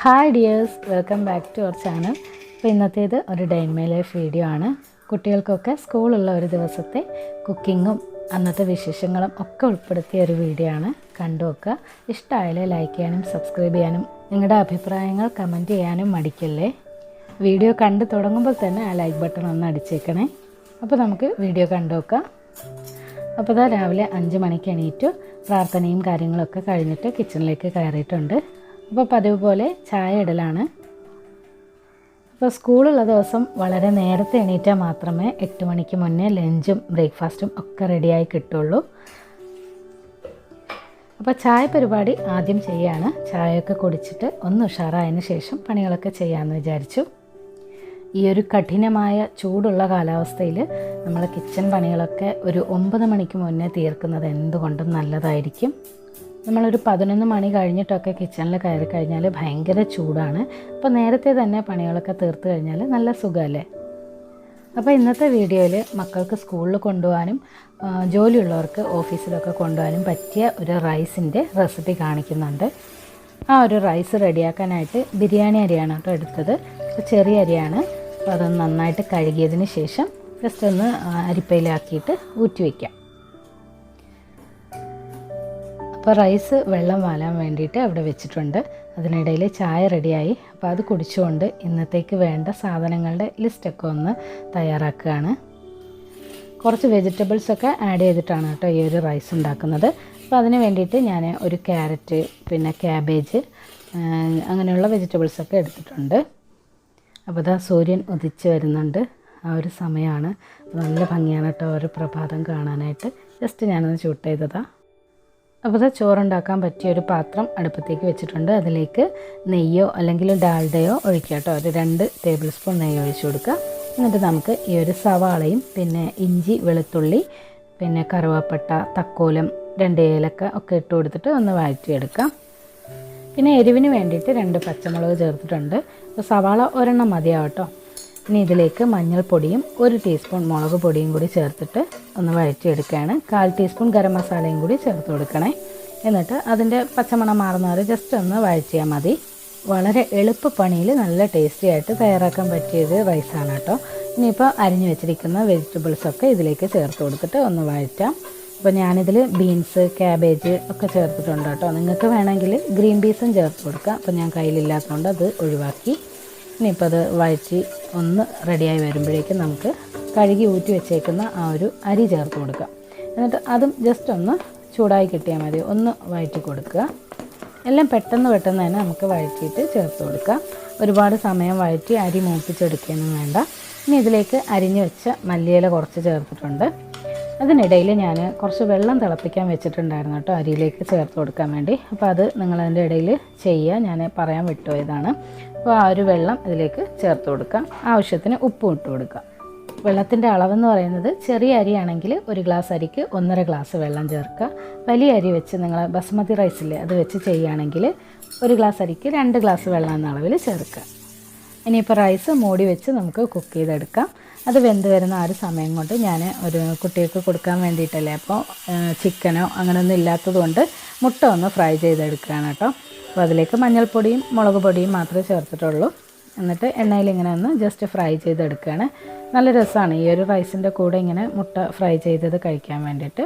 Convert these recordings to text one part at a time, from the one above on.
Hi dears welcome back to our channel അപ്പോൾ ഇന്നത്തേത് ഒരു ഡൈൻ മൈ ലൈഫ് വീഡിയോ ആണ്. കുട്ടികൾക്കൊക്കെ സ്കൂളുള്ള ഒരു ദിവസത്തെ കുക്കിങ്ങും അന്നത്തെ വിശേഷങ്ങളും ഒക്കെ ഉൾപ്പെടുത്തിയ ഒരു വീഡിയോ ആണ്. കണ്ടു വെക്കുക ഇഷ്ടമായാലേ ലൈക്ക് ചെയ്യാനും സബ്സ്ക്രൈബ് ചെയ്യാനും നിങ്ങളുടെ അഭിപ്രായങ്ങൾ കമന്റ് ചെയ്യാനും മടിക്കല്ലേ? വീഡിയോ കണ്ടു തുടങ്ങുമ്പോൾ തന്നെ ആ ലൈക്ക് ബട്ടൺ ഒന്ന് അടിച്ചേക്കണേ. അപ്പോൾ നമുക്ക് വീഡിയോ കണ്ടു നോക്കാം. അപ്പോൾ ഇതാ രാവിലെ അഞ്ച് മണിക്ക് എണീറ്റു. പ്രാർത്ഥനയും കാര്യങ്ങളൊക്കെ കഴിഞ്ഞിട്ട് കിച്ചണിലേക്ക് കയറിയിട്ടുണ്ട്. അപ്പോൾ പതിവ് പോലെ ചായ ഇടലാണ്. അപ്പോൾ സ്കൂളുള്ള ദിവസം വളരെ നേരത്തെ എണീറ്റാൽ മാത്രമേ എട്ട് മണിക്ക് മുന്നേ ലഞ്ചും ബ്രേക്ക്ഫാസ്റ്റും ഒക്കെ റെഡിയായി കിട്ടുള്ളൂ. അപ്പോൾ ചായ പരിപാടി ആദ്യം ചെയ്യാണ്. ചായയൊക്കെ കുടിച്ചിട്ട് ഒന്ന് ഉഷാറായതിന് ശേഷം പണികളൊക്കെ ചെയ്യാമെന്ന് വിചാരിച്ചു. ഈ ഒരു കഠിനമായ ചൂടുള്ള കാലാവസ്ഥയിൽ നമ്മൾ കിച്ചൺ പണികളൊക്കെ ഒരു ഒമ്പത് മണിക്ക് മുന്നേ തീർക്കുന്നത് എന്തുകൊണ്ടും നല്ലതായിരിക്കും. നമ്മളൊരു പതിനൊന്ന് മണി കഴിഞ്ഞിട്ടൊക്കെ കിച്ചണിൽ കയറി കഴിഞ്ഞാൽ ഭയങ്കര ചൂടാണ്. അപ്പോൾ നേരത്തെ തന്നെ പണികളൊക്കെ തീർത്ത് കഴിഞ്ഞാൽ നല്ല സുഖമല്ലേ അപ്പോൾ ഇന്നത്തെ വീഡിയോയിൽ മക്കൾക്ക് സ്കൂളിൽ കൊണ്ടുപോകാനും ജോലിയുള്ളവർക്ക് ഓഫീസിലൊക്കെ കൊണ്ടുപോകാനും പറ്റിയ ഒരു റൈസിന്റെ റെസിപ്പി കാണിക്കുന്നുണ്ട്. ആ ഒരു റൈസ് റെഡിയാക്കാനായിട്ട് ബിരിയാണി അരിയാണ് കേട്ടോ എടുത്തത്. ചെറിയ അരിയാണ്. അപ്പോൾ അതൊന്ന് നന്നായിട്ട് കഴുകിയതിന് ശേഷം ജസ്റ്റ് ഒന്ന് അരിപ്പയിലാക്കിയിട്ട് ഊറ്റി വയ്ക്കാം അപ്പോൾ റൈസ് വെള്ളം വാലാൻ വേണ്ടിയിട്ട് അവിടെ വെച്ചിട്ടുണ്ട്. അതിനിടയിൽ ചായ റെഡിയായി. അപ്പോൾ അത് കുടിച്ചുകൊണ്ട് ഇന്നത്തേക്ക് വേണ്ട സാധനങ്ങളുടെ ലിസ്റ്റൊക്കെ ഒന്ന് തയ്യാറാക്കുകയാണ്. കുറച്ച് വെജിറ്റബിൾസൊക്കെ ആഡ് ചെയ്തിട്ടാണ് കേട്ടോ ഈ ഒരു റൈസ് ഉണ്ടാക്കുന്നത്. അപ്പോൾ അതിന് വേണ്ടിയിട്ട് ഞാൻ ഒരു ക്യാരറ്റ് പിന്നെ ക്യാബേജ് അങ്ങനെയുള്ള വെജിറ്റബിൾസൊക്കെ എടുത്തിട്ടുണ്ട്. അപ്പോൾ ഇതാ സൂര്യൻ ഉദിച്ച് വരുന്നുണ്ട്. ആ ഒരു സമയമാണ്. നല്ല ഭംഗിയാണ് കേട്ടോ ഒരു പ്രഭാതം കാണാനായിട്ട്. ജസ്റ്റ് ഞാനൊന്ന് ഷൂട്ട് ചെയ്തതാണ് അപ്പോൾ ഇത് ചോറുണ്ടാക്കാൻ പറ്റിയ ഒരു പാത്രം അടുപ്പത്തേക്ക് വെച്ചിട്ടുണ്ട്. അതിലേക്ക് നെയ്യോ അല്ലെങ്കിൽ ഡാൽഡയോ ഒഴിക്കുക കേട്ടോ. ഒരു രണ്ട് ടേബിൾ സ്പൂൺ നെയ്യ് ഒഴിച്ചു കൊടുക്കുക. എന്നിട്ട് നമുക്ക് ഈ ഒരു സവാളയും പിന്നെ ഇഞ്ചി വെളുത്തുള്ളി പിന്നെ കറുവാപ്പട്ട തക്കോലം രണ്ട് ഏലക്ക ഒക്കെ ഇട്ട് കൊടുത്തിട്ട് ഒന്ന് വഴറ്റിയെടുക്കാം. പിന്നെ എരിവിന് വേണ്ടിയിട്ട് രണ്ട് പച്ചമുളക് ചേർത്തിട്ടുണ്ട്. അപ്പോൾ സവാള ഒരെണ്ണം മതിയാവട്ടോ ഇനി ഇതിലേക്ക് മഞ്ഞൾപ്പൊടിയും ഒരു ടീസ്പൂൺ മുളക് പൊടിയും കൂടി ചേർത്തിട്ട് ഒന്ന് വഴറ്റിയെടുക്കുകയാണ്. കാൽ ടീസ്പൂൺ ഗരം മസാലയും കൂടി ചേർത്ത് കൊടുക്കണേ. എന്നിട്ട് അതിന്റെ പച്ചമണം മാറുന്നവർ ജസ്റ്റ് ഒന്ന് വഴറ്റിയാൽ മതി. വളരെ എളുപ്പ പണിയിൽ നല്ല ടേസ്റ്റി ആയിട്ട് തയ്യാറാക്കാൻ പറ്റിയത് റൈസാണ് കേട്ടോ. ഇനിയിപ്പോൾ അരിഞ്ഞു വെച്ചിരിക്കുന്ന വെജിറ്റബിൾസൊക്കെ ഇതിലേക്ക് ചേർത്ത് കൊടുത്തിട്ട് ഒന്ന് വഴറ്റാം. അപ്പോൾ ഞാനിതിൽ ബീൻസ് ക്യാബേജ് ഒക്കെ ചേർത്തിട്ടുണ്ട് കേട്ടോ. നിങ്ങൾക്ക് വേണമെങ്കിൽ ഗ്രീൻ പീസും ചേർത്ത് കൊടുക്കാം. അപ്പോൾ ഞാൻ കയ്യിലില്ലാത്തതുകൊണ്ട് അത് ഒഴിവാക്കി. ഇനിയിപ്പോൾ അത് വഴറ്റി ഒന്ന് റെഡിയായി വരുമ്പോഴേക്കും നമുക്ക് കഴുകി ഊറ്റി വെച്ചേക്കുന്ന ആ ഒരു അരി ചേർത്ത് കൊടുക്കാം. എന്നിട്ട് അതും ജസ്റ്റ് ഒന്ന് ചൂടായി കിട്ടിയാൽ മതി. ഒന്ന് വഴറ്റി കൊടുക്കുക. എല്ലാം പെട്ടെന്ന് പെട്ടെന്ന് തന്നെ നമുക്ക് വഴറ്റിയിട്ട് ചേർത്ത് കൊടുക്കാം ഒരുപാട് സമയം വഴറ്റി അരി മൂപ്പിച്ചെടുക്കുകയൊന്നും വേണ്ട. ഇനി ഇതിലേക്ക് അരിഞ്ഞു വെച്ച മല്ലിയില കുറച്ച് ചേർത്തിട്ടുണ്ട്. അതിനിടയിൽ ഞാൻ കുറച്ച് വെള്ളം തിളപ്പിക്കാൻ വെച്ചിട്ടുണ്ടായിരുന്നു കേട്ടോ അരിയിലേക്ക് ചേർത്ത് കൊടുക്കാൻ വേണ്ടി. അപ്പോൾ അത് നിങ്ങളതിന്റെ ഇടയിൽ ചെയ്യുക. ഞാൻ പറയാൻ വിട്ടുപോയതാണ്. അപ്പോൾ ആ ഒരു വെള്ളം ഇതിലേക്ക് ചേർത്ത് കൊടുക്കാം ആവശ്യത്തിന് ഉപ്പും ഇട്ട് കൊടുക്കാം വെള്ളത്തിന്റെ അളവെന്ന് പറയുന്നത് ചെറിയ അരിയാണെങ്കിൽ ഒരു ഗ്ലാസ് അരിക്ക് ഒന്നര ഗ്ലാസ് വെള്ളം ചേർക്കുക. വലിയ അരി വെച്ച് നിങ്ങൾ ബസ്മതി റൈസില്ലേ അത് വെച്ച് ചെയ്യുകയാണെങ്കിൽ ഒരു ഗ്ലാസ് അരിക്ക് രണ്ട് ഗ്ലാസ് വെള്ളം എന്ന അളവിൽ ചേർക്കുക. ഇനിയിപ്പോൾ റൈസ് മൂടി വെച്ച് നമുക്ക് കുക്ക് ചെയ്തെടുക്കാം. അത് വെന്ത് വരുന്ന ആ ഒരു സമയം കൊണ്ട് ഞാൻ ഒരു കുട്ടികൾക്ക് കൊടുക്കാൻ വേണ്ടിയിട്ടല്ലേ? അപ്പോൾ ചിക്കനോ അങ്ങനെയൊന്നും ഇല്ലാത്തത് കൊണ്ട് മുട്ട ഒന്ന് ഫ്രൈ ചെയ്തെടുക്കുകയാണ് കേട്ടോ. അപ്പോൾ അതിലേക്ക് മഞ്ഞൾപ്പൊടിയും മുളക് പൊടിയും മാത്രമേ ചേർത്തിട്ടുള്ളൂ. എന്നിട്ട് എണ്ണയിൽ ഇങ്ങനെ ഒന്ന് ജസ്റ്റ് ഫ്രൈ ചെയ്തെടുക്കുകയാണ്. നല്ല രസമാണ് ഈ ഒരു റൈസിന്റെ കൂടെ ഇങ്ങനെ മുട്ട ഫ്രൈ ചെയ്തത് കഴിക്കാൻ വേണ്ടിയിട്ട്.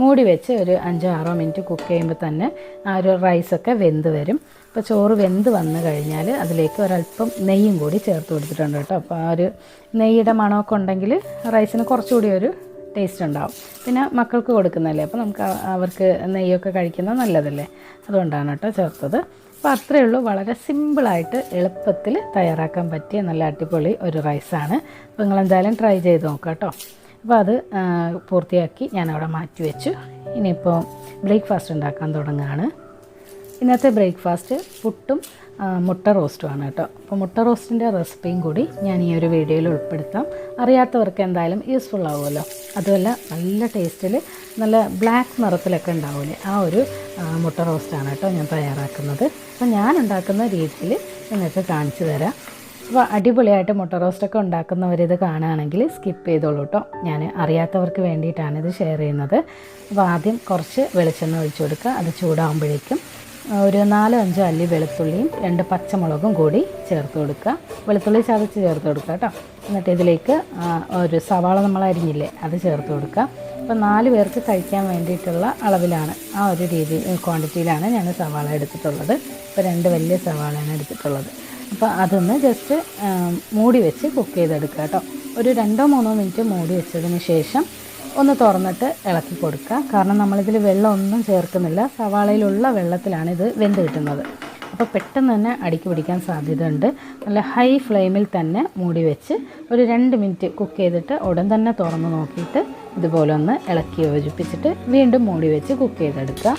മൂടി വെച്ച് ഒരു അഞ്ചോ ആറോ മിനിറ്റ് കുക്ക് ചെയ്യുമ്പോൾ തന്നെ ആ ഒരു റൈസൊക്കെ വെന്ത് വരും. അപ്പോൾ ചോറ് വെന്ത് വന്നു കഴിഞ്ഞാൽ അതിലേക്ക് ഒരല്പം നെയ്യും കൂടി ചേർത്ത് കൊടുത്തിട്ടുണ്ട് കേട്ടോ. അപ്പോൾ ആ ഒരു നെയ്യുടെ മണമൊക്കെ ഉണ്ടെങ്കിൽ റൈസിന് കുറച്ചുകൂടി ഒരു ടേസ്റ്റ് ഉണ്ടാവും. പിന്നെ മക്കൾക്ക് കൊടുക്കുന്നതല്ലേ? അപ്പോൾ നമുക്ക് അവർക്ക് നെയ്യൊക്കെ കഴിക്കുന്നത് നല്ലതല്ലേ? അതുകൊണ്ടാണ് കേട്ടോ ചേർത്തത്. അപ്പോൾ അത്രയേ ഉള്ളൂ. വളരെ സിമ്പിളായിട്ട് എളുപ്പത്തിൽ തയ്യാറാക്കാൻ പറ്റിയ നല്ല അടിപൊളി ഒരു റൈസാണ്. അപ്പോൾ നിങ്ങൾ എന്തായാലും ട്രൈ ചെയ്ത് നോക്കാം കേട്ടോ. അപ്പോൾ അത് പൂർത്തിയാക്കി ഞാൻ അവിടെ മാറ്റി വെച്ചു. ഇനിയിപ്പോൾ ബ്രേക്ക്ഫാസ്റ്റ് ഉണ്ടാക്കാൻ തുടങ്ങുകയാണ്. ഇന്നത്തെ ബ്രേക്ക്ഫാസ്റ്റ് പുട്ടും മുട്ട റോസ്റ്റുമാണ് കേട്ടോ. അപ്പോൾ മുട്ട റോസ്റ്റിന്റെ റെസിപ്പിയും കൂടി ഞാൻ ഈ ഒരു വീഡിയോയിൽ ഉൾപ്പെടുത്താം. അറിയാത്തവർക്ക് എന്തായാലും യൂസ്ഫുൾ ആവുമല്ലോ. അതുമല്ല നല്ല ടേസ്റ്റിൽ നല്ല ബ്ലാക്ക് നിറത്തിലൊക്കെ ഉണ്ടാവില്ലേ ആ ഒരു മുട്ട റോസ്റ്റാണ് കേട്ടോ ഞാൻ തയ്യാറാക്കുന്നത്. അപ്പോൾ ഞാൻ ഉണ്ടാക്കുന്ന രീതിയിൽ നിങ്ങൾക്ക് കാണിച്ചു തരാം. അപ്പോൾ അടിപൊളിയായിട്ട് മുട്ട റോസ്റ്റൊക്കെ ഉണ്ടാക്കുന്നവർ ഇത് കാണുകയാണെങ്കിൽ സ്കിപ്പ് ചെയ്തോളൂ കേട്ടോ. ഞാൻ അറിയാത്തവർക്ക് വേണ്ടിയിട്ടാണ് ഇത് ഷെയർ ചെയ്യുന്നത്. അപ്പോൾ ആദ്യം കുറച്ച് വെളിച്ചെണ്ണ ഒഴിച്ചു കൊടുക്കുക. അത് ചൂടാകുമ്പോഴേക്കും ഒരു നാലോ അഞ്ചോ അല്ലി വെളുത്തുള്ളിയും രണ്ട് പച്ചമുളകും കൂടി ചേർത്ത് കൊടുക്കുക. വെളുത്തുള്ളി ചതച്ച് ചേർത്ത് കൊടുക്കുക കേട്ടോ. എന്നിട്ട് ഇതിലേക്ക് ഒരു സവാള നമ്മൾ അരിഞ്ഞില്ലേ അത് ചേർത്ത് കൊടുക്കുക. അപ്പോൾ നാല് പേർക്ക് കഴിക്കാൻ വേണ്ടിയിട്ടുള്ള അളവിലാണ് ആ ഒരു രീതി ക്വാണ്ടിറ്റിയിലാണ് ഞാൻ സവാള എടുത്തിട്ടുള്ളത്. ഇപ്പോൾ രണ്ട് വലിയ സവാളയാണ് എടുത്തിട്ടുള്ളത്. അപ്പോൾ അതൊന്ന് ജസ്റ്റ് മൂടി വെച്ച് കുക്ക് ചെയ്തെടുക്കുക കേട്ടോ. ഒരു രണ്ടോ മൂന്നോ മിനിറ്റ് മൂടി വെച്ചതിന് ശേഷം ഒന്ന് തുറന്നിട്ട് ഇളക്കി കൊടുക്കുക. കാരണം നമ്മളിതിൽ വെള്ളം ഒന്നും ചേർക്കുന്നില്ല. സവാളയിലുള്ള വെള്ളത്തിലാണ് ഇത് വെന്ത് കിട്ടുന്നത്. അപ്പോൾ പെട്ടെന്ന് തന്നെ അടിക്ക് പിടിക്കാൻ സാധ്യതയുണ്ട്. നല്ല ഹൈ ഫ്ലെയിമിൽ തന്നെ മൂടി വെച്ച് ഒരു രണ്ട് മിനിറ്റ് കുക്ക് ചെയ്തിട്ട് ഉടൻ തന്നെ തുറന്ന് നോക്കിയിട്ട് ഇതുപോലെ ഒന്ന് ഇളക്കി യോജിപ്പിച്ചിട്ട് വീണ്ടും മൂടി വെച്ച് കുക്ക് ചെയ്തെടുക്കുക.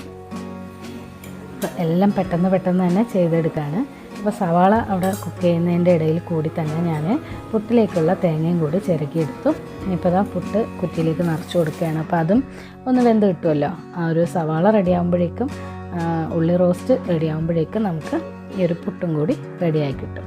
എല്ലാം പെട്ടെന്ന് പെട്ടെന്ന് തന്നെ ചെയ്തെടുക്കുകയാണ് അപ്പോൾ സവാള അവിടെ കുക്ക് ചെയ്യുന്നതിന്റെ ഇടയിൽ കൂടി തന്നെ ഞാൻ പുട്ടിലേക്കുള്ള തേങ്ങയും കൂടി ചിരക്കിയെടുത്തു ഇനിയിപ്പോൾ ഇതാ പുട്ട് കുറ്റിയിലേക്ക് നിറച്ച് കൊടുക്കുകയാണ്. അപ്പോൾ അതും ഒന്ന് വെന്ത് കിട്ടുമല്ലോ. ആ ഒരു സവാള റെഡി ആകുമ്പോഴേക്കും ഉള്ളി റോസ്റ്റ് റെഡി ആകുമ്പോഴേക്കും നമുക്ക് ഈ ഒരു പുട്ടും കൂടി റെഡിയായി കിട്ടും.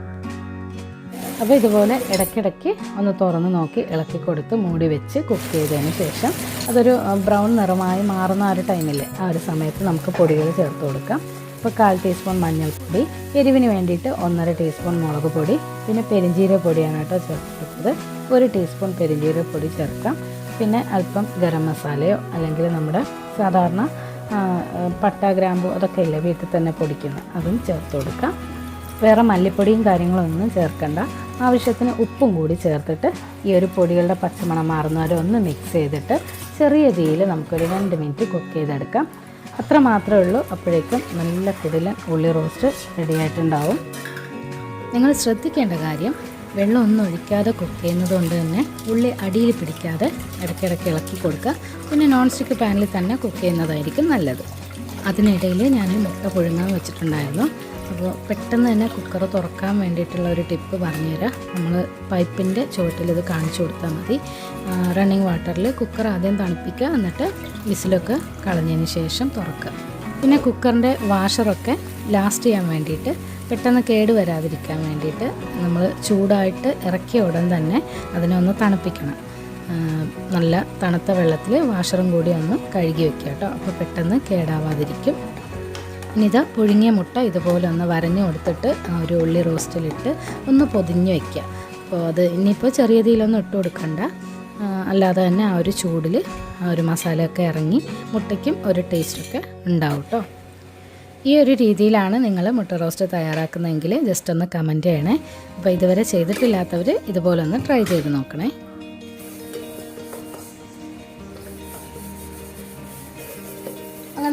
അപ്പോൾ ഇതുപോലെ ഇടയ്ക്കിടയ്ക്ക് ഒന്ന് തുറന്ന് നോക്കി ഇളക്കി കൊടുത്ത് മൂടി വെച്ച് കുക്ക് ചെയ്തതിന് ശേഷം അതൊരു ബ്രൗൺ നിറമായി മാറുന്ന ആ ഒരു ടൈമില്ലേ ആ ഒരു സമയത്ത് നമുക്ക് പൊടികൾ ചേർത്ത് കൊടുക്കാം. ഇപ്പോൾ കാൽ ടീസ്പൂൺ മഞ്ഞൾപ്പൊടി എരിവിന് വേണ്ടിയിട്ട് ഒന്നര ടീസ്പൂൺ മുളക് പൊടി പിന്നെ പെരിഞ്ചീരപ്പൊടിയാണ് കേട്ടോ ചേർത്തിട്ടുള്ളത്. ഒരു ടീസ്പൂൺ പെരിഞ്ചീരപ്പൊടി ചേർക്കാം. പിന്നെ അല്പം ഗരം മസാലയോ അല്ലെങ്കിൽ നമ്മുടെ സാധാരണ പട്ട ഗ്രാമ്പു അതൊക്കെ ഇല്ലേ വീട്ടിൽ തന്നെ പൊടിക്കുന്ന അതും ചേർത്ത് കൊടുക്കാം. വേറെ മല്ലിപ്പൊടിയും കാര്യങ്ങളൊന്നും ചേർക്കണ്ട. ആവശ്യത്തിന് ഉപ്പും കൂടി ചേർത്തിട്ട് ഈ ഒരു പൊടികളുടെ പച്ചമണം മാറുന്നവരെ ഒന്ന് മിക്സ് ചെയ്തിട്ട് ചെറിയ തീയിൽ നമുക്കൊരു രണ്ട് മിനിറ്റ് കുക്ക് ചെയ്തെടുക്കാം. അത്ര മാത്രമേ ഉള്ളൂ. അപ്പോഴേക്കും നല്ല കുടിലൻ ഉള്ളി റോസ്റ്റ് റെഡിയായിട്ടുണ്ടാവും നിങ്ങൾ ശ്രദ്ധിക്കേണ്ട കാര്യം വെള്ളം ഒന്നും ഒഴിക്കാതെ കുക്ക് ചെയ്യുന്നത് കൊണ്ട് തന്നെ ഉള്ളി അടിയിൽ പിടിക്കാതെ ഇടയ്ക്കിടയ്ക്ക് ഇളക്കി കൊടുക്കുക. പിന്നെ നോൺ സ്റ്റിക്ക് പാനിൽ തന്നെ കുക്ക് ചെയ്യുന്നതായിരിക്കും നല്ലത്. അതിനിടയിൽ ഞാൻ മുട്ട പുഴുങ്ങാൻ വെച്ചിട്ടുണ്ടായിരുന്നു. അപ്പോൾ പെട്ടെന്ന് തന്നെ കുക്കർ തുറക്കാൻ വേണ്ടിയിട്ടുള്ള ഒരു ടിപ്പ് പറഞ്ഞുതരാം. നമ്മൾ പൈപ്പിന്റെ ചുവട്ടിൽ ഇത് കാണിച്ചു കൊടുത്താൽ മതി. റണ്ണിങ് വാട്ടറിൽ കുക്കർ ആദ്യം തണുപ്പിക്കുക എന്നിട്ട് വിസിലൊക്കെ കളഞ്ഞതിന് ശേഷം തുറക്കുക. പിന്നെ കുക്കറിന്റെ വാഷറൊക്കെ ലാസ്റ്റ് ചെയ്യാൻ വേണ്ടിയിട്ട് പെട്ടെന്ന് കേട് വരാതിരിക്കാൻ വേണ്ടിയിട്ട് നമ്മൾ ചൂടായിട്ട് ഇറക്കിയ ഉടൻ തന്നെ അതിനെ ഒന്ന് തണുപ്പിക്കണം. നല്ല തണുത്ത വെള്ളത്തിൽ വാഷറും കൂടി ഒന്ന് കഴുകി വെക്കുക കേട്ടോ. അപ്പോൾ പെട്ടെന്ന് കേടാവാതിരിക്കും. ഇനി ഇത് പുഴുങ്ങിയ മുട്ട ഇതുപോലെ ഒന്ന് വരഞ്ഞു കൊടുത്തിട്ട് ഒരു ഉള്ളി റോസ്റ്റിലിട്ട് ഒന്ന് പൊതിഞ്ഞ് വയ്ക്കുക. അപ്പോൾ അത് ഇനിയിപ്പോൾ ചെറിയ രീതിയിലൊന്നും ഇട്ട് കൊടുക്കണ്ട. അല്ലാതെ തന്നെ ആ ഒരു ചൂടിൽ ആ ഒരു മസാലയൊക്കെ ഇറങ്ങി മുട്ടയ്ക്കും ഒരു ടേസ്റ്റൊക്കെ ഉണ്ടാവും കേട്ടോ ഈ ഒരു രീതിയിലാണ് നിങ്ങൾ മുട്ട റോസ്റ്റ് തയ്യാറാക്കുന്നതെങ്കിൽ ജസ്റ്റ് ഒന്ന് കമന്റ് ചെയ്യണേ. അപ്പോൾ ഇതുവരെ ചെയ്തിട്ടില്ലാത്തവർ ഇതുപോലെ ഒന്ന് ട്രൈ ചെയ്ത് നോക്കണേ.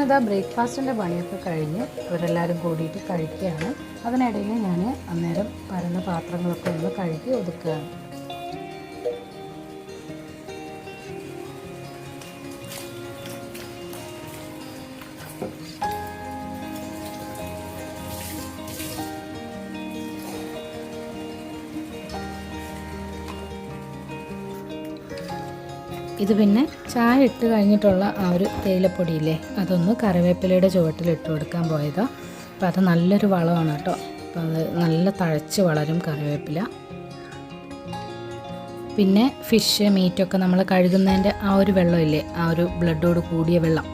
ഇതാ ബ്രേക്ക്ഫാസ്റ്റിന്റെ പണിയൊക്കെ കഴിഞ്ഞ് ഇവരെല്ലാവരും കൂടിയിട്ട് കഴിക്കുകയാണ്. അതിനിടയിൽ ഞാൻ അന്നേരം പരന്ന പാത്രങ്ങളൊക്കെ ഒന്ന് കഴുകി ഒതുക്കുകയാണ്. ഇത് പിന്നെ ചായ ഇട്ട് കഴിഞ്ഞിട്ടുള്ള ആ ഒരു തേയിലപ്പൊടിയില്ലേ അതൊന്ന് കറിവേപ്പിലയുടെ ചുവട്ടിൽ ഇട്ട് കൊടുക്കാൻ പോയതാണ് അപ്പോൾ അത് നല്ലൊരു വളമാണ് കേട്ടോ. അപ്പോൾ അത് നല്ല തഴച്ച് വളരും കറിവേപ്പില. പിന്നെ ഫിഷ് മീറ്റൊക്കെ നമ്മൾ കഴുകുന്നതിന്റെ ആ ഒരു വെള്ളമില്ലേ ആ ഒരു ബ്ലഡോട് കൂടിയ വെള്ളം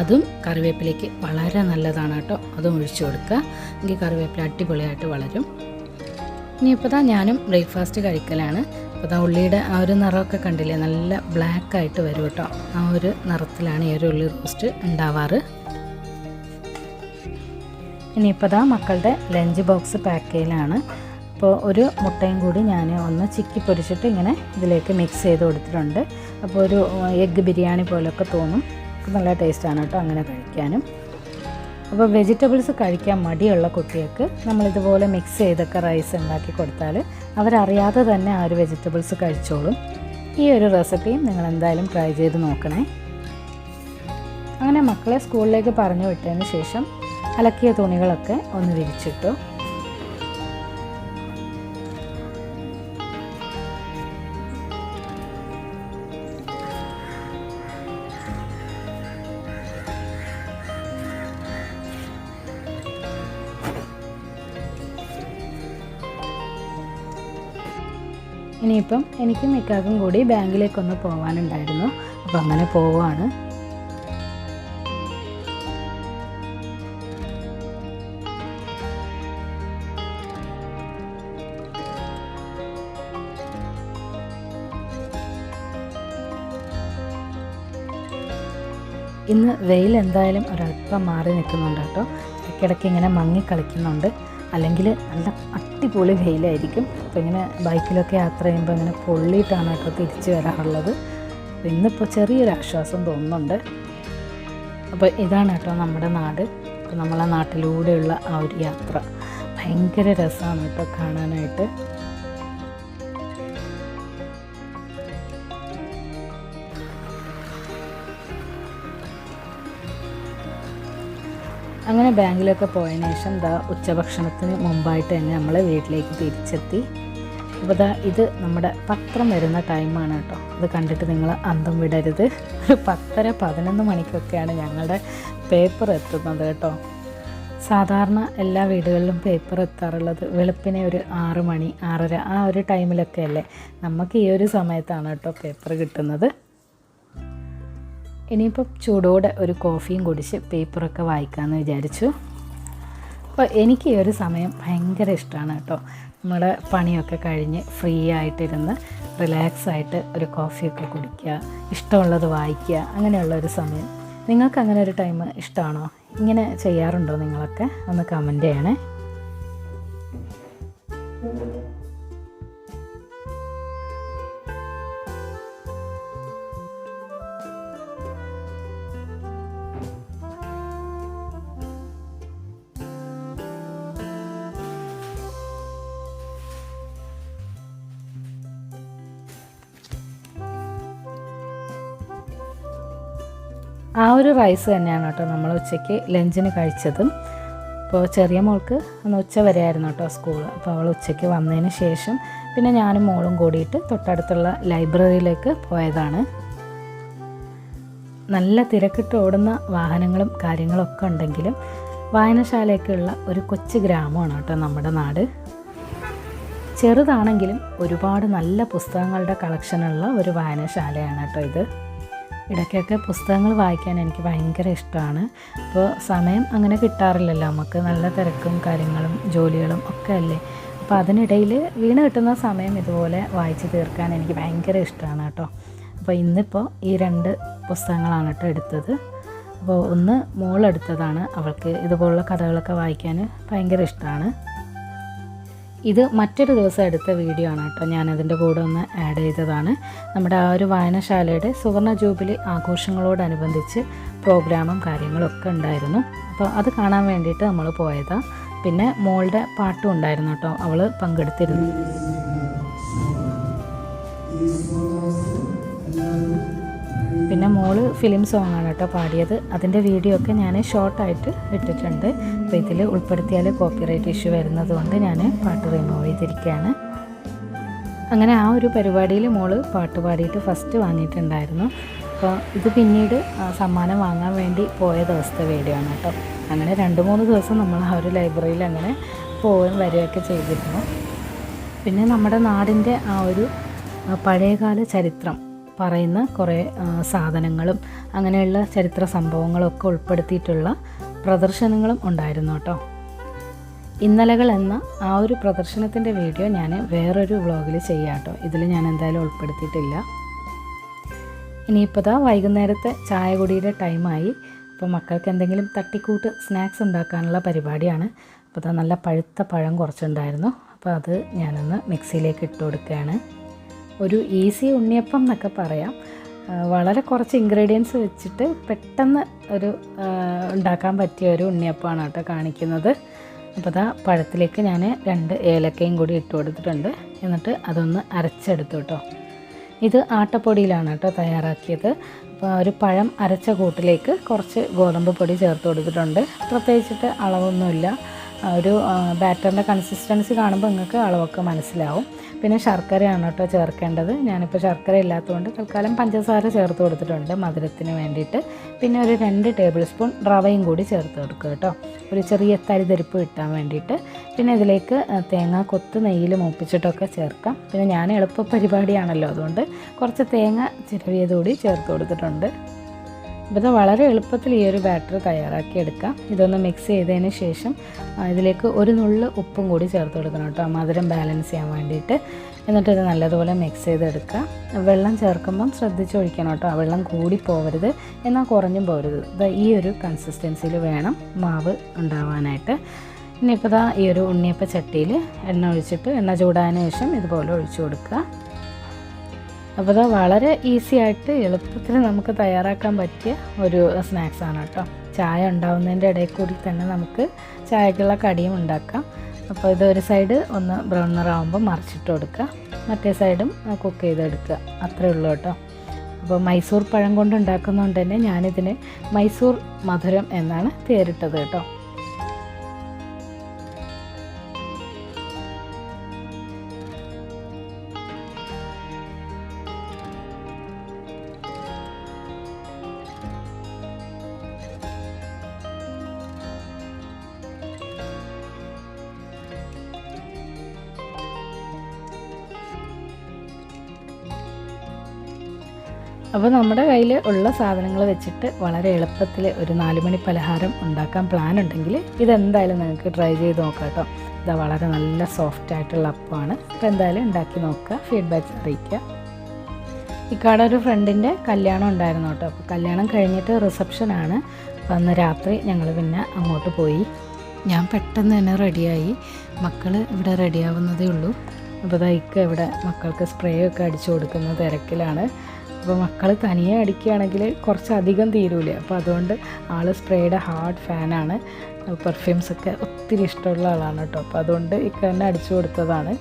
അതും കറിവേപ്പിലേക്ക് വളരെ നല്ലതാണ് കേട്ടോ. അതും ഒഴിച്ചു കൊടുക്കുക. എങ്കിൽ കറിവേപ്പില അടിപൊളിയായിട്ട് വളരും. ഇനിയിപ്പോൾ താ ഞാനും ബ്രേക്ക്ഫാസ്റ്റ് കഴിക്കലാണ്. അപ്പോൾ ആ ഉള്ളിയുടെ ആ ഒരു നിറമൊക്കെ കണ്ടില്ലേ? നല്ല ബ്ലാക്ക് ആയിട്ട് വരും കേട്ടോ. ആ ഒരു നിറത്തിലാണ് ഈ ഒരു ഉള്ളി റോസ്റ്റ് ഉണ്ടാവാറ്. ഇനിയിപ്പോൾ ദാ മക്കളുടെ ലഞ്ച് ബോക്സ് പാക്ക് ചെയ്യലാണ്. അപ്പോൾ ഒരു മുട്ടയും കൂടി ഞാൻ ഒന്ന് ചിക്കി പൊരിച്ചിട്ട് ഇങ്ങനെ ഇതിലേക്ക് മിക്സ് ചെയ്ത് കൊടുത്തിട്ടുണ്ട്. അപ്പോൾ ഒരു എഗ്ഗ് ബിരിയാണി പോലൊക്കെ തോന്നും. നല്ല ടേസ്റ്റാണ് കേട്ടോ അങ്ങനെ കഴിക്കാനും. അപ്പോൾ വെജിറ്റബിൾസ് കഴിക്കാൻ മടിയുള്ള കുട്ടികൾക്ക് നമ്മളിതുപോലെ മിക്സ് ചെയ്തൊക്കെ റൈസ് ഉണ്ടാക്കി കൊടുത്താൽ അവരറിയാതെ തന്നെ ആ ഒരു വെജിറ്റബിൾസ് കഴിച്ചോളും. ഈ ഒരു റെസിപ്പിയും നിങ്ങൾ എന്തായാലും ട്രൈ ചെയ്ത് നോക്കണേ. അങ്ങനെ മക്കളെ സ്കൂളിലേക്ക് പറഞ്ഞു വിട്ടതിന് ശേഷം അലക്കിയ തുണികളൊക്കെ ഒന്ന് വിരിച്ചിട്ടു. ഇനിയിപ്പം എനിക്കും മിക്കാക്കും കൂടി ബാങ്കിലേക്കൊന്ന് പോകാനുണ്ടായിരുന്നു അപ്പം അങ്ങനെ പോവാണ്. ഇന്ന് വെയിൽ എന്തായാലും ഒരല്പം മാറി നിൽക്കുന്നുണ്ട് കേട്ടോ. ഇടയ്ക്കിടയ്ക്ക് ഇങ്ങനെ മങ്ങി കളിക്കുന്നുണ്ട് അല്ലെങ്കിൽ നല്ല അടിപൊളി വെയിലായിരിക്കും. അപ്പോൾ ഇങ്ങനെ ബൈക്കിലൊക്കെ യാത്ര ചെയ്യുമ്പോൾ ഇങ്ങനെ പൊള്ളിയിട്ടാണ് കേട്ടോ തിരിച്ച് വരാറുള്ളത്. ഇന്നിപ്പോൾ ചെറിയൊരു ആശ്വാസം തോന്നുന്നുണ്ട്. അപ്പോൾ ഇതാണ് കേട്ടോ നമ്മുടെ നാട്. നമ്മളെ നാട്ടിലൂടെയുള്ള ആ ഒരു യാത്ര. ഭയങ്കര രസമാണ് കേട്ടോ കാണാനായിട്ട്. അങ്ങനെ ബാങ്കിലൊക്കെ പോയതിനു ശേഷം ദാ ഉച്ചഭക്ഷണത്തിന് മുമ്പായിട്ട് തന്നെ നമ്മൾ വീട്ടിലേക്ക് തിരിച്ചെത്തി. അപ്പോൾ ദാ ഇത് നമ്മുടെ പത്രം വരുന്ന ടൈമാണ് കേട്ടോ. അത് കണ്ടിട്ട് നിങ്ങൾ അന്തം വിടരുത്. ഒരു പത്തര പതിനൊന്ന് മണിക്കൊക്കെയാണ് ഞങ്ങളുടെ പേപ്പർ എത്തുന്നത് കേട്ടോ. സാധാരണ എല്ലാ വീടുകളിലും പേപ്പർ എത്താറുള്ളത് വെളുപ്പിനെ ഒരു ആറ് മണി ആറര ആ ഒരു ടൈമിലൊക്കെ അല്ലേ? നമുക്ക് ഈ ഒരു സമയത്താണ് കേട്ടോ പേപ്പർ കിട്ടുന്നത്. ഇനിയിപ്പോൾ ചൂടോടെ ഒരു കോഫിയും കുടിച്ച് പേപ്പറൊക്കെ വായിക്കാമെന്ന് വിചാരിച്ചു. അപ്പോൾ എനിക്ക് ഈ ഒരു സമയം ഭയങ്കര ഇഷ്ടമാണ് കേട്ടോ. നമ്മുടെ പണിയൊക്കെ കഴിഞ്ഞ് ഫ്രീ ആയിട്ടിരുന്ന് റിലാക്സ് ആയിട്ട് ഒരു കോഫിയൊക്കെ കുടിക്കുക ഇഷ്ടമുള്ളത് വായിക്കുക അങ്ങനെയുള്ള ഒരു സമയം. നിങ്ങൾക്ക് അങ്ങനെ ഒരു ടൈം ഇഷ്ടമാണോ? ഇങ്ങനെ ചെയ്യാറുണ്ടോ നിങ്ങളൊക്കെ? ഒന്ന് കമന്റ് ചെയ്യണേ. ഒരു റൈസ് തന്നെയാണ് കേട്ടോ നമ്മൾ ഉച്ചയ്ക്ക് ലഞ്ചിന് കഴിച്ചതും. അപ്പോൾ ചെറിയ മോൾക്ക് അന്ന് ഉച്ച വരെ ആയിരുന്നു കേട്ടോ സ്കൂൾ അപ്പോൾ അവൾ ഉച്ചയ്ക്ക് വന്നതിന് ശേഷം പിന്നെ ഞാനും മോളും കൂടിയിട്ട് തൊട്ടടുത്തുള്ള ലൈബ്രറിയിലേക്ക് പോയതാണ്. നല്ല തിരക്കിട്ട് ഓടുന്ന വാഹനങ്ങളും കാര്യങ്ങളൊക്കെ ഉണ്ടെങ്കിലും വായനശാലയൊക്കെയുള്ള ഒരു കൊച്ചു ഗ്രാമമാണ് കേട്ടോ നമ്മുടെ നാട്. ചെറുതാണെങ്കിലും ഒരുപാട് നല്ല പുസ്തകങ്ങളുടെ കളക്ഷനുള്ള ഒരു വായനശാലയാണ് കേട്ടോ ഇത്. ഇടയ്ക്കൊക്കെ പുസ്തകങ്ങൾ വായിക്കാൻ എനിക്ക് ഭയങ്കര ഇഷ്ടമാണ്. അപ്പോൾ സമയം അങ്ങനെ കിട്ടാറില്ലല്ലോ. നമുക്ക് നല്ല തിരക്കും കാര്യങ്ങളും ജോലികളും ഒക്കെ അല്ലേ? അപ്പോൾ അതിനിടയിൽ വീണ് കിട്ടുന്ന സമയം ഇതുപോലെ വായിച്ച് തീർക്കാൻ എനിക്ക് ഭയങ്കര ഇഷ്ടമാണ് കേട്ടോ. അപ്പോൾ ഇന്നിപ്പോൾ ഈ രണ്ട് പുസ്തകങ്ങളാണ് കേട്ടോ എടുത്തത്. അപ്പോൾ ഒന്ന് മോളെടുത്തതാണ്. അവൾക്ക് ഇതുപോലുള്ള കഥകളൊക്കെ വായിക്കാൻ ഭയങ്കര ഇഷ്ടമാണ്. ഇത് മറ്റൊരു ദിവസം എടുത്ത വീഡിയോ ആണ് കേട്ടോ. ഞാനതിന്റെ കൂടെ ഒന്ന് ആഡ് ചെയ്തതാണ്. നമ്മുടെ ആ ഒരു വായനശാലയുടെ സുവർണ ജൂബിലി ആഘോഷങ്ങളോടനുബന്ധിച്ച് പ്രോഗ്രാമും കാര്യങ്ങളൊക്കെ ഉണ്ടായിരുന്നു. അപ്പോൾ അത് കാണാൻ വേണ്ടിയിട്ട് നമ്മൾ പോയതാണ് പിന്നെ മോളുടെ പാട്ടും ഉണ്ടായിരുന്നു കേട്ടോ. അവൾ പങ്കെടുത്തിരുന്നു. ഫിലിം സോങ് ആണ് കേട്ടോ പാടിയത്. അതിന്റെ വീഡിയോ ഒക്കെ ഞാൻ ഷോർട്ടായിട്ട് ഇട്ടിട്ടുണ്ട്. അപ്പോൾ ഇതിൽ ഉൾപ്പെടുത്തിയാൽ കോപ്പിറൈറ്റ് ഇഷ്യൂ വരുന്നതുകൊണ്ട് ഞാൻ പാട്ട് റിമൂവ് ചെയ്തിരിക്കുകയാണ്. അങ്ങനെ ആ ഒരു പരിപാടിയിൽ മോൾ പാട്ട് പാടിയിട്ട് ഫസ്റ്റ് വാങ്ങിയിട്ടുണ്ടായിരുന്നു. അപ്പോൾ ഇത് പിന്നീട് സമ്മാനം വാങ്ങാൻ വേണ്ടി പോയ ദിവസത്തെ വീഡിയോ ആണ് കേട്ടോ. അങ്ങനെ രണ്ട് മൂന്ന് ദിവസം നമ്മൾ ആ ഒരു ലൈബ്രറിയിൽ അങ്ങനെ പോവുകയും വരികയൊക്കെ ചെയ്തിരുന്നു. പിന്നെ നമ്മുടെ നാടിന്റെ ആ ഒരു പഴയകാല ചരിത്രം പറയുന്ന കുറേ സാധനങ്ങളും അങ്ങനെയുള്ള ചരിത്ര സംഭവങ്ങളൊക്കെ ഉൾപ്പെടുത്തിയിട്ടുള്ള പ്രദർശനങ്ങളും ഉണ്ടായിരുന്നു കേട്ടോ. ഇന്നലകൾ എന്ന ആ ഒരു പ്രദർശനത്തിന്റെ വീഡിയോ ഞാൻ വേറൊരു വ്ളോഗിൽ ചെയ്യാം കേട്ടോ. ഇതിൽ ഞാൻ എന്തായാലും ഉൾപ്പെടുത്തിയിട്ടില്ല. ഇനിയിപ്പോൾ വൈകുന്നേരത്തെ ചായ കുടിയുടെ ടൈമായി. അപ്പോൾ മക്കൾക്ക് എന്തെങ്കിലും തട്ടിക്കൂട്ട് സ്നാക്സ് ഉണ്ടാക്കാനുള്ള പരിപാടിയാണ്. അപ്പോൾ നല്ല പഴുത്ത പഴം കുറച്ചുണ്ടായിരുന്നു. അപ്പോൾ അത് ഞാനൊന്ന് മിക്സിയിലേക്ക് ഇട്ട് കൊടുക്കുകയാണ്. ഒരു ഈസി ഉണ്ണിയപ്പം എന്നൊക്കെ പറയാം. വളരെ കുറച്ച് ഇൻഗ്രീഡിയൻസ് വെച്ചിട്ട് പെട്ടെന്ന് ഒരു ഉണ്ടാക്കാൻ പറ്റിയ ഒരു ഉണ്ണിയപ്പമാണ് കേട്ടോ കാണിക്കുന്നത്. അപ്പോൾ അതാ പഴത്തിലേക്ക് ഞാൻ രണ്ട് ഏലക്കയും കൂടി ഇട്ട് കൊടുത്തിട്ടുണ്ട്. എന്നിട്ട് അതൊന്ന് അരച്ചെടുത്തു കേട്ടോ. ഇത് ആട്ടപ്പൊടിയിലാണ് കേട്ടോ തയ്യാറാക്കിയത്. അപ്പോൾ ഒരു പഴം അരച്ച കൂട്ടിലേക്ക് കുറച്ച് ഗോതമ്പ് പൊടി ചേർത്ത് കൊടുത്തിട്ടുണ്ട്. പ്രത്യേകിച്ചിട്ട് അളവൊന്നുമില്ല. ഒരു ബാറ്ററിന്റെ കൺസിസ്റ്റൻസി കാണുമ്പോൾ നിങ്ങൾക്ക് അളവൊക്കെ മനസ്സിലാവും. പിന്നെ ശർക്കരയാണ് കേട്ടോ ചേർക്കേണ്ടത്. ഞാനിപ്പോൾ ശർക്കര ഇല്ലാത്തതുകൊണ്ട് തൽക്കാലം പഞ്ചസാര ചേർത്ത് കൊടുത്തിട്ടുണ്ട് മധുരത്തിന് വേണ്ടിയിട്ട്. പിന്നെ ഒരു രണ്ട് ടേബിൾ സ്പൂൺ റവയും കൂടി ചേർത്ത് കൊടുക്കുക കേട്ടോ. ഒരു ചെറിയ തരിതരിപ്പ് കിട്ടാൻ വേണ്ടിയിട്ട്. പിന്നെ ഇതിലേക്ക് തേങ്ങ കൊത്ത് നെയ്യിൽ മൂപ്പിച്ചിട്ടൊക്കെ ചേർക്കാം. പിന്നെ ഞാൻ എളുപ്പ പരിപാടിയാണല്ലോ അതുകൊണ്ട് കുറച്ച് തേങ്ങ ചിരവിയതുകൂടി ചേർത്ത് കൊടുത്തിട്ടുണ്ട്. അപ്പോൾ വളരെ എളുപ്പത്തിൽ ഈ ഒരു ബാറ്റർ തയ്യാറാക്കി എടുക്കാം. ഇതൊന്ന് മിക്സ് ചെയ്തതിന് ശേഷം ഇതിലേക്ക് ഒരു നുള്ള് ഉപ്പും കൂടി ചേർത്ത് കൊടുക്കണം കേട്ടോ. മധുരം ബാലൻസ് ചെയ്യാൻ വേണ്ടിയിട്ട്. എന്നിട്ട് ഇത് നല്ലതുപോലെ മിക്സ് ചെയ്തെടുക്കുക വെള്ളം ചേർക്കുമ്പം ശ്രദ്ധിച്ച് ഒഴിക്കണം കേട്ടോ. വെള്ളം കൂടി പോവരുത് എന്നാൽ കുറഞ്ഞും പോകരുത് ഈ ഒരു കൺസിസ്റ്റൻസിയിൽ വേണം മാവ് ഉണ്ടാവാനായിട്ട്. ഇനിയിപ്പോൾ ഈ ഒരു ഉണ്ണിയപ്പ ചട്ടിയിൽ എണ്ണ ഒഴിച്ചിട്ട് എണ്ണ ചൂടായതിനു ശേഷം ഇതുപോലെ ഒഴിച്ചു കൊടുക്കുക. അപ്പോൾ അത് വളരെ ഈസി ആയിട്ട് എളുപ്പത്തിൽ നമുക്ക് തയ്യാറാക്കാൻ പറ്റിയ ഒരു സ്നാക്സ് ആണ് കേട്ടോ. ചായ ഉണ്ടാവുന്നതിന്റെ ഇടയിൽ കൂടി തന്നെ നമുക്ക് ചായക്കുള്ള കടിയും ഉണ്ടാക്കാം. അപ്പോൾ ഇത് ഒരു സൈഡ് ഒന്ന് ബ്രൗൺ നിറാവുമ്പോൾ മറിച്ചിട്ട് കൊടുക്കുക. മറ്റേ സൈഡും കുക്ക് ചെയ്തെടുക്കുക. അത്രേ ഉള്ളൂ കേട്ടോ. അപ്പോൾ മൈസൂർ പഴം കൊണ്ട് ഉണ്ടാക്കുന്നതുകൊണ്ട് തന്നെ ഞാനിതിന് മൈസൂർ മധുരം എന്നാണ് പേരിട്ടത് കേട്ടോ. അപ്പോൾ നമ്മുടെ കയ്യിൽ ഉള്ള സാധനങ്ങൾ വെച്ചിട്ട് വളരെ എളുപ്പത്തിൽ ഒരു നാലുമണി പലഹാരം ഉണ്ടാക്കാൻ പ്ലാൻ ഉണ്ടെങ്കിൽ ഇതെന്തായാലും നിങ്ങൾക്ക് ട്രൈ ചെയ്ത് നോക്കാം കേട്ടോ ഇതാ വളരെ നല്ല സോഫ്റ്റ് ആയിട്ടുള്ള അപ്പമാണ് അപ്പോൾ എന്തായാലും ഉണ്ടാക്കി നോക്കുക ഫീഡ്ബാക്ക് അറിയിക്കുക. ഇക്കാടെ ഒരു ഫ്രണ്ടിന്റെ കല്യാണം ഉണ്ടായിരുന്നു കേട്ടോ അപ്പോൾ കല്യാണം കഴിഞ്ഞിട്ട് റിസപ്ഷനാണ് അപ്പോൾ അന്ന് രാത്രി ഞങ്ങൾ പിന്നെ അങ്ങോട്ട് പോയി. ഞാൻ പെട്ടെന്ന് തന്നെ റെഡിയായി മക്കൾ ഇവിടെ റെഡിയാവുന്നതേ ഉള്ളൂ. അപ്പോൾ ദൈക്ക ഇവിടെ മക്കൾക്ക് സ്പ്രേ ഒക്കെ അടിച്ചു കൊടുക്കുന്ന തിരക്കിലാണ്. അപ്പോൾ മക്കൾ തനിയെ അടിക്കുകയാണെങ്കിൽ കുറച്ചധികം തീരൂലേ? അപ്പോൾ അതുകൊണ്ട് ആൾ സ്പ്രേയുടെ ഹാർഡ് ഫാനാണ് പെർഫ്യൂംസൊക്കെ ഒത്തിരി ഇഷ്ടമുള്ള ആളാണ് കേട്ടോ. അപ്പോൾ അതുകൊണ്ട് ഇക്ക തന്നെ അടിച്ചു കൊടുത്തതാണ്.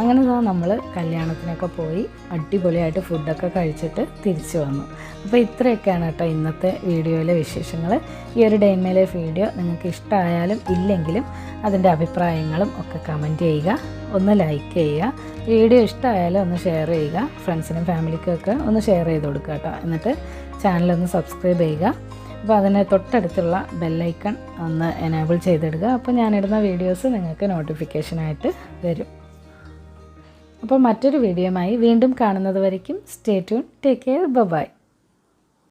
അങ്ങനെ തന്നെ നമ്മൾ കല്യാണത്തിനൊക്കെ പോയി അടിപൊളിയായിട്ട് ഫുഡൊക്കെ കഴിച്ചിട്ട് തിരിച്ചു വന്നു. അപ്പോൾ ഇത്രയൊക്കെയാണ് കേട്ടോ ഇന്നത്തെ വീഡിയോയിലെ വിശേഷങ്ങൾ ഈ ഒരു ലൈഫ് വീഡിയോ നിങ്ങൾക്ക് ഇഷ്ടമായാലും ഇല്ലെങ്കിലും അതിന്റെ അഭിപ്രായങ്ങളും ഒക്കെ കമന്റ് ചെയ്യുക. ഒന്ന് ലൈക്ക് ചെയ്യുക. വീഡിയോ ഇഷ്ടമായാലും ഒന്ന് ഷെയർ ചെയ്യുക. ഫ്രണ്ട്സിനും ഫാമിലിക്കും ഒക്കെ ഒന്ന് ഷെയർ ചെയ്ത് കൊടുക്കുക കേട്ടോ. എന്നിട്ട് ചാനലൊന്ന് സബ്സ്ക്രൈബ് ചെയ്യുക. അപ്പോൾ അതിന് തൊട്ടടുത്തുള്ള ബെല്ലൈക്കൺ ഒന്ന് എനേബിൾ ചെയ്തിടുക. അപ്പോൾ ഞാനിടുന്ന വീഡിയോസ് നിങ്ങൾക്ക് നോട്ടിഫിക്കേഷനായിട്ട് വരും. അപ്പോൾ മറ്റൊരു വീഡിയോയുമായി വീണ്ടും കാണുന്നത് വരയ്ക്കും. Stay tune take care bye